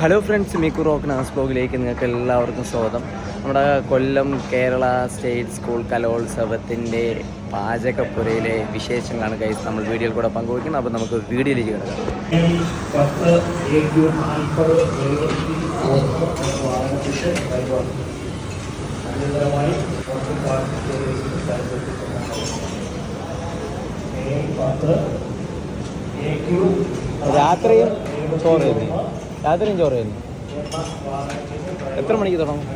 Hello friends Mikku rock Naz ബ്ലോഗിലേക്ക് നിങ്ങൾക്ക് എല്ലാവർക്കും സ്വാഗതം. നമ്മുടെ കൊല്ലം കേരള സ്റ്റേറ്റ് സ്കൂൾ കലോത്സവത്തിന്റെ പാചകപ്പുരയിലെ വിശേഷങ്ങളാണ് കൈസ് നമ്മൾ വീഡിയോയിൽ കൂടെ പങ്കുവയ്ക്കുന്നത്. അപ്പോൾ നമുക്ക് വീഡിയോയിലേക്ക് കിടക്കാം. രാത്രിയും ചോറ് രാത്രിയും ചോറ് തരുന്നു എത്ര മണിക്ക് തുടങ്ങും?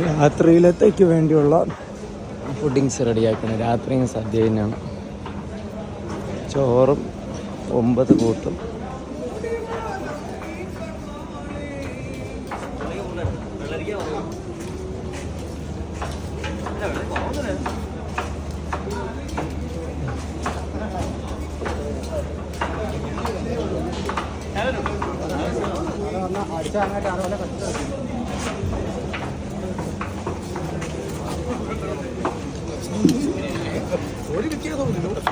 രാത്രിയിലത്തേക്ക് വേണ്ടിയുള്ള ഫുഡിങ്സ് റെഡിയാക്കണം. രാത്രിയും സദ്യ തന്നെയാണ്. ചോറും ഒമ്പത് കൂട്ടും. 머리를 깨서 오는 거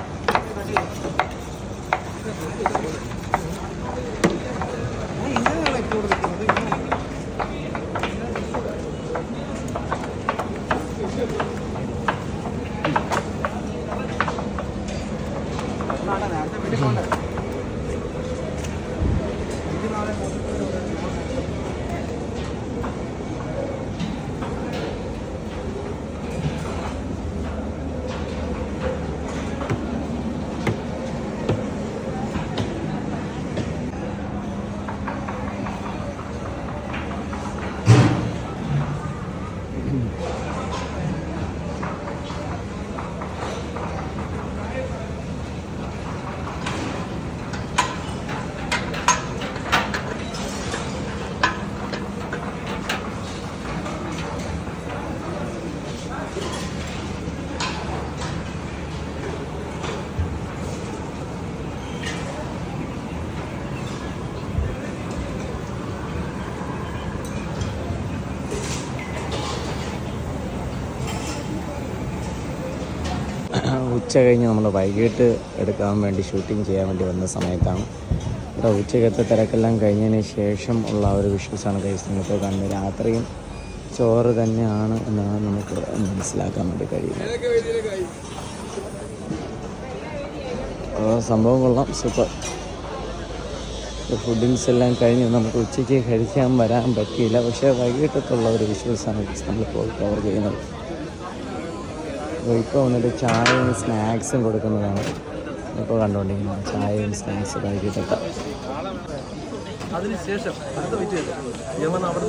ഉച്ച കഴിഞ്ഞ് നമ്മൾ വൈകിട്ട് എടുക്കാൻ വേണ്ടി ഷൂട്ടിംഗ് ചെയ്യാൻ വേണ്ടി വന്ന സമയത്താണ്. ഇവിടെ ഉച്ചക്കത്തെ തിരക്കെല്ലാം കഴിഞ്ഞതിന് ശേഷം ഉള്ള ഒരു വിഷ്വൽസാണ് കൈസ് നിങ്ങൾക്ക് കാണുന്നത് രാത്രിയും ചോറ് തന്നെയാണ് എന്നാണ് നമുക്ക് മനസ്സിലാക്കാൻ വേണ്ടി കഴിയുന്നത്. സംഭവം കൊള്ളാം. സൂപ്പർ ഫുഡിങ്സ് എല്ലാം കഴിഞ്ഞ് നമുക്ക് ഉച്ചയ്ക്ക് കഴിക്കാൻ വരാൻ പറ്റിയില്ല. പക്ഷേ വൈകിട്ടത്തുള്ള ഒരു വിഷ്വൽസാണ് നമ്മളിപ്പോൾ കവർ ചെയ്യുന്നത്. ഇപ്പോൾ വന്നിട്ട് ചായയും സ്നാക്സും കൊടുക്കുന്നതാണ്. ഇപ്പോൾ കണ്ടുകൊണ്ടിരിക്കുന്നത് ചായയും സ്നാക്സും കഴിക്കിട്ടൊക്കെ അതിനുശേഷം അടുത്ത യമൻ അവൻ